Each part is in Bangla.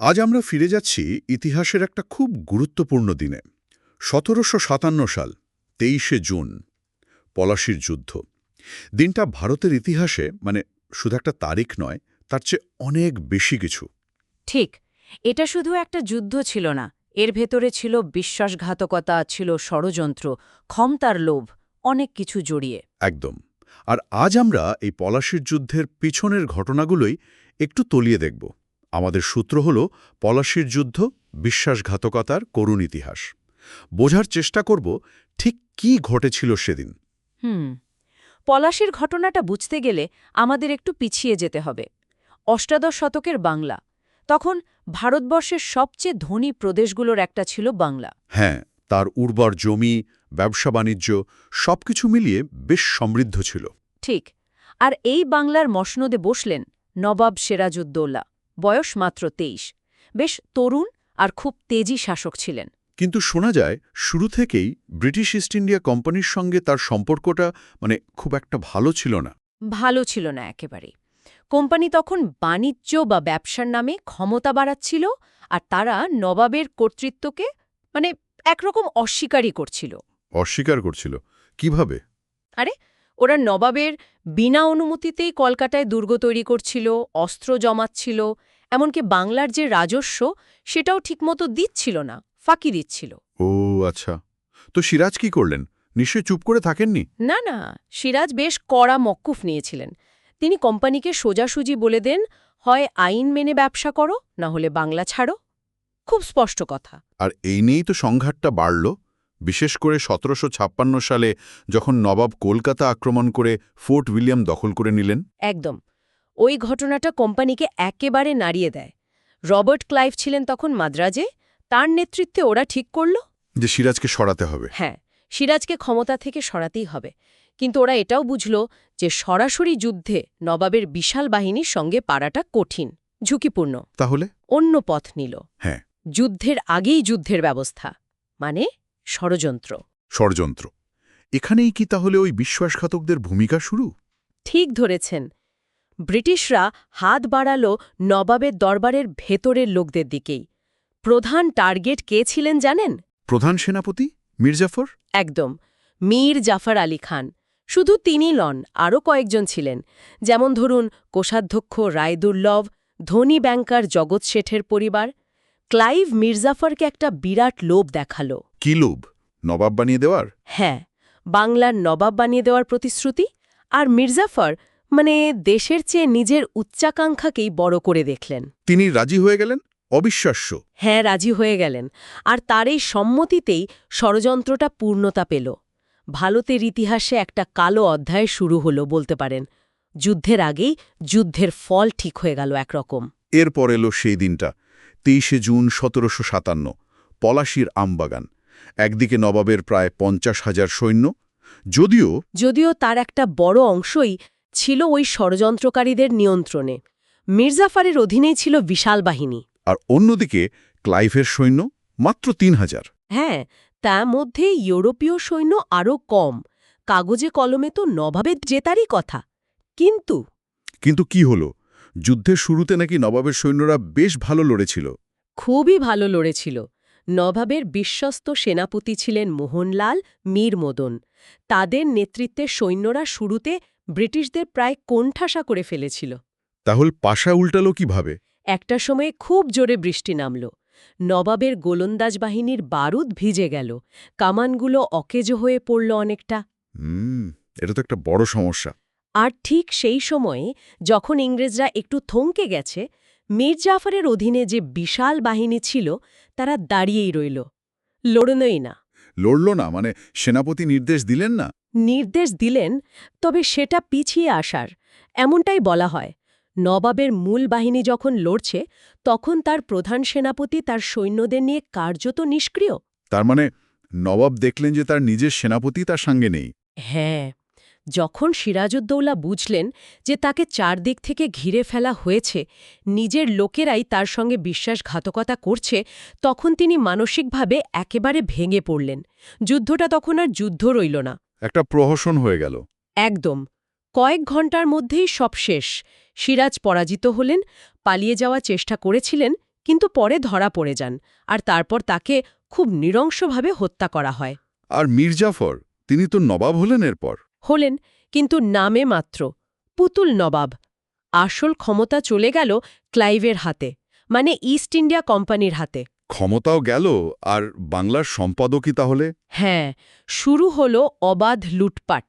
আজ আমরা ফিরে যাচ্ছি ইতিহাসের একটা খুব গুরুত্বপূর্ণ দিনে সতেরোশো সাতান্ন সাল তেইশে জুন পলাশির যুদ্ধ। দিনটা ভারতের ইতিহাসে মানে শুধু একটা তারিখ নয় তার চেয়ে অনেক বেশি কিছু। ঠিক এটা শুধু একটা যুদ্ধ ছিল না এর ভেতরে ছিল বিশ্বাসঘাতকতা ছিল ষড়যন্ত্র ক্ষমতার লোভ অনেক কিছু জড়িয়ে। একদম আর আজ আমরা এই পলাশির যুদ্ধের পিছনের ঘটনাগুলোই একটু তলিয়ে দেখব। আমাদের সূত্র হল পলাশির যুদ্ধ বিশ্বাসঘাতকতার করুণ ইতিহাস। বোঝার চেষ্টা করব ঠিক কি ঘটেছিল সেদিন। হুম পলাশির ঘটনাটা বুঝতে গেলে আমাদের একটু পিছিয়ে যেতে হবে। অষ্টাদশ শতকের বাংলা তখন ভারতবর্ষের সবচেয়ে ধনী প্রদেশগুলোর একটা ছিল বাংলা। হ্যাঁ তার উর্বর জমি ব্যবসা বাণিজ্য সবকিছু মিলিয়ে বেশ সমৃদ্ধ ছিল। ঠিক আর এই বাংলার মসনদে বসলেন নবাব সিরাজউদ্দৌলা। বয়স মাত্র তেইশ। বেশ তরুণ আর খুব তেজি শাসক ছিলেন। কিন্তু শোনা যায় শুরু থেকেই ব্রিটিশ ইস্ট ইন্ডিয়া কোম্পানির সঙ্গে তার সম্পর্কটা মানে খুব একটা ভালো ছিল না। ভালো ছিল না একেবারে কোম্পানি তখন বাণিজ্য বা ব্যবসার নামে ক্ষমতা বাড়াচ্ছিল আর তারা নবাবের কর্তৃত্বকে মানে একরকম অস্বীকারই করছিল। অস্বীকার করছিল। কীভাবে? ওরা নবাবের বিনা অনুমতিতেই কলকাতায় দুর্গ তৈরি করছিল অস্ত্র জমাচ্ছিল এমনকি বাংলার যে রাজস্ব সেটাও ঠিকমতো দিচ্ছিল না ফাঁকি দিচ্ছিল। ও আচ্ছা। তো সিরাজ কি করলেন? নিশ্চয় চুপ করে থাকেননি? না না সিরাজ বেশ কড়া মক্কুফ নিয়েছিলেন। তিনি কোম্পানিকে সোজাসুজি বলে দেন হয় আইন মেনে ব্যবসা করো না হলে বাংলা ছাড়ো। খুব স্পষ্ট কথা। আর এই নিয়েই তো সংঘাতটা বাড়ল। বিশেষ করে সতেরোশো ছাপ্পান্ন সালে যখন নবাব কলকাতা আক্রমণ করে ফোর্ট উইলিয়াম দখল করে নিলেন। একদম। ওই ঘটনাটা কোম্পানিকে একেবারে নাড়িয়ে দেয়। রবার্ট ক্লাইভ ছিলেন তখন মাদ্রাজে। তার নেতৃত্বে ওরা ঠিক করল। যে সিরাজকে সরাতে হবে। হ্যাঁ সিরাজকে ক্ষমতা থেকে সরাতেই হবে। কিন্তু ওরা এটাও বুঝল যে সরাসরি যুদ্ধে নবাবের বিশাল বাহিনীর সঙ্গে পারাটা কঠিন ঝুঁকিপূর্ণ। তাহলে? অন্য পথ নিল। হ্যাঁ। যুদ্ধের আগেই যুদ্ধের ব্যবস্থা। মানে ষড়যন্ত্র। ষড়যন্ত্র। এখানেই কি তাহলে ওই বিশ্বাসঘাতকদের ভূমিকা শুরু? ঠিক ধরেছেন। ব্রিটিশরা হাত বাড়াল নবাবের দরবারের ভেতরের লোকদের দিকেই। প্রধান টার্গেট কে ছিলেন জানেন? প্রধান সেনাপতি? মির্জাফর একদম। মীর জাফর আলী খান। শুধু তিনি লন আরও কয়েকজন ছিলেন। যেমন ধরুন কোষাধ্যক্ষ রায়দুর্লভ ধনী ব্যাংকার জগৎ শেঠের পরিবার ক্লাইভ মির্জাফরকে একটা বিরাট লোভ দেখাল। কি লোভ? নবাব বানিয়ে দেওয়ার? হ্যাঁ বাংলার নবাব বানিয়ে দেওয়ার প্রতিশ্রুতি আর মির্জাফর মানে দেশের চেয়ে নিজের উচ্চাকাঙ্ক্ষাকেই বড় করে দেখলেন। তিনি রাজি হয়ে গেলেন? অবিশ্বাস্য। হ্যাঁ রাজি হয়ে গেলেন। আর তার এই সম্মতিতেই ষড়যন্ত্রটা পূর্ণতা পেল। ভারতের ইতিহাসে একটা কালো অধ্যায় শুরু হলো বলতে পারেন। যুদ্ধের আগেই যুদ্ধের ফল ঠিক হয়ে গেল একরকম। এরপর এলো সেই দিনটা। তেইশে জুন সতেরোশো সাতান্ন পলাশির আমবাগান। একদিকে নবাবের প্রায় পঞ্চাশ হাজার সৈন্য। যদিও যদিও তার একটা বড় অংশই ছিল ওই ষড়যন্ত্রকারীদের নিয়ন্ত্রণে। মির্জাফারের অধীনেই ছিল বিশাল বাহিনী। আর অন্যদিকে ক্লাইভের সৈন্য মাত্র তিন হাজার। হ্যাঁ তার মধ্যে ইউরোপীয় সৈন্য আরও কম। কাগজে কলমে তো নবাবের জেতারই কথা। কিন্তু কিন্তু কি হলো? যুদ্ধের শুরুতে নাকি নবাবের সৈন্যরা বেশ ভালো লড়েছিল। খুবই ভালো লড়েছিল। নবাবের বিশ্বস্ত সেনাপতি ছিলেন মোহনলাল মীর মদন তাদের নেতৃত্বে সৈন্যরা শুরুতে ব্রিটিশদের প্রায় কোণঠাসা করে ফেলেছিল। তাহলে পাশা উল্টালো কীভাবে? একটা সময়ে খুব জোরে বৃষ্টি নামল। নবাবের গোলন্দাজ বাহিনীর বারুদ ভিজে গেল। কামানগুলো অকেজো হয়ে পড়ল অনেকটা। হুম এটা তো একটা বড় সমস্যা। আর ঠিক সেই সময়ে যখন ইংরেজরা একটু থমকে গেছে মীর জাফরের অধীনে যে বিশাল বাহিনী ছিল তারা দাঁড়িয়েই রইল। লড়নই না। লড়ল না মানে সেনাপতি নির্দেশ দিলেন না? নির্দেশ দিলেন তবে সেটা পিছিয়ে আসার এমনটাই বলা হয়। নবাবের মূল বাহিনী যখন লড়ছে তখন তার প্রধান সেনাপতি তার সৈন্যদের নিয়ে কার্যত নিষ্ক্রিয়। তার মানে নবাব দেখলেন যে তার নিজের সেনাপতি তার সঙ্গে নেই? হ্যাঁ যখন সিরাজউদ্দৌলা বুঝলেন যে তাকে চারদিক থেকে ঘিরে ফেলা হয়েছে নিজের লোকেরাই তার সঙ্গে বিশ্বাসঘাতকতা করছে তখন তিনি মানসিকভাবে একেবারে ভেঙে পড়লেন। যুদ্ধটা তখন আর যুদ্ধ রইল না। একটা প্রহসন হয়ে গেল। একদম। কয়েক ঘণ্টার মধ্যেই সব শেষ। সিরাজ পরাজিত হলেন পালিয়ে যাওয়া চেষ্টা করেছিলেন কিন্তু পরে ধরা পড়ে যান আর তারপর তাকে খুব নৃশংসভাবে হত্যা করা হয়। আর মির্জাফর তিনি তো নবাব হলেন এরপর। হলেন কিন্তু নামে মাত্র পুতুল নবাব। আসল ক্ষমতা চলে গেল ক্লাইভের হাতে মানে ইস্ট ইন্ডিয়া কোম্পানির হাতে। ক্ষমতাও গেল আর বাংলার সম্পাদকই তাহলে? হ্যাঁ শুরু হলো অবাধ লুটপাট।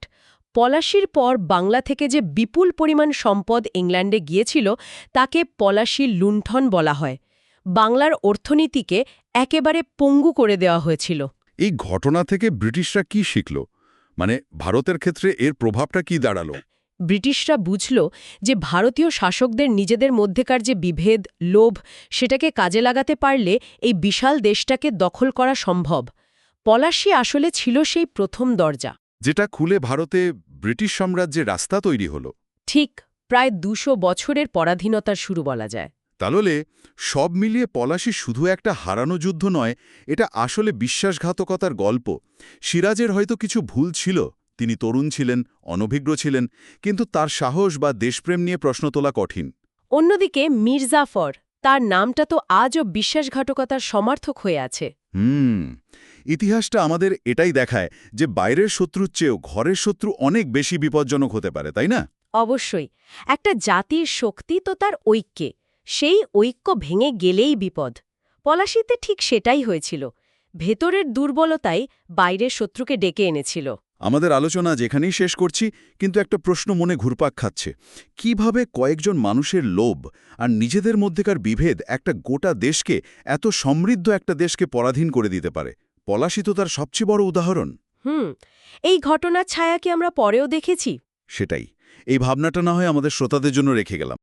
পলাশির পর বাংলা থেকে যে বিপুল পরিমাণ সম্পদ ইংল্যান্ডে গিয়েছিল তাকে পলাশির লুণ্ঠন বলা হয়। বাংলার অর্থনীতিকে একেবারে পঙ্গু করে দেওয়া হয়েছিল। এই ঘটনা থেকে ব্রিটিশরা কি শিখল? মানে ভারতের ক্ষেত্রে এর প্রভাবটা কি দাঁড়াল? ব্রিটিশরা বুঝল যে ভারতীয় শাসকদের নিজেদের মধ্যেকার যে বিভেদ লোভ সেটাকে কাজে লাগাতে পারলে এই বিশাল দেশটাকে দখল করা সম্ভব। পলাশি আসলে ছিল সেই প্রথম দরজা। যেটা খুলে ভারতে ব্রিটিশ সাম্রাজ্যের রাস্তা তৈরি হলো। ঠিক প্রায় দুশো বছরের পরাধীনতার শুরু বলা যায়। তাহলে সব মিলিয়ে পলাশি শুধু একটা হারানো যুদ্ধ নয় এটা আসলে বিশ্বাসঘাতকতার গল্প। সিরাজের হয়তো কিছু ভুল ছিল তিনি তরুণ ছিলেন অনভিজ্ঞ ছিলেন কিন্তু তার সাহস বা দেশপ্রেম নিয়ে প্রশ্ন তোলা কঠিন। অন্যদিকে মির্জাফর তার নামটা তো আজও বিশ্বাসঘাতকতার সমর্থক হয়ে আছে। হুম ইতিহাসটা আমাদের এটাই দেখায় যে বাইরের শত্রুর চেয়েও ঘরের শত্রু অনেক বেশি বিপজ্জনক হতে পারে তাই না? অবশ্যই একটা জাতির শক্তি তো তার ঐক্যে। সেই ঐক্য ভেঙে গেলেই বিপদ। পলাশিতে ঠিক সেটাই হয়েছিল। ভেতরের দুর্বলতাই বাইরের শত্রুকে ডেকে এনেছিল। আমাদের আলোচনা যেখানেই শেষ করছি কিন্তু একটা প্রশ্ন মনে ঘুরপাক খাচ্ছে। কীভাবে কয়েকজন মানুষের লোভ আর নিজেদের মধ্যেকার বিভেদ একটা গোটা দেশকে এত সমৃদ্ধ একটা দেশকে পরাধীন করে দিতে পারে? পলাশি তো তার সবচেয়ে বড় উদাহরণ। হুম এই ঘটনার ছায়া কি আমরা পরেও দেখেছি। সেটাই। এই ভাবনাটা না হয় আমাদের শ্রোতাদের জন্য রেখে গেলাম।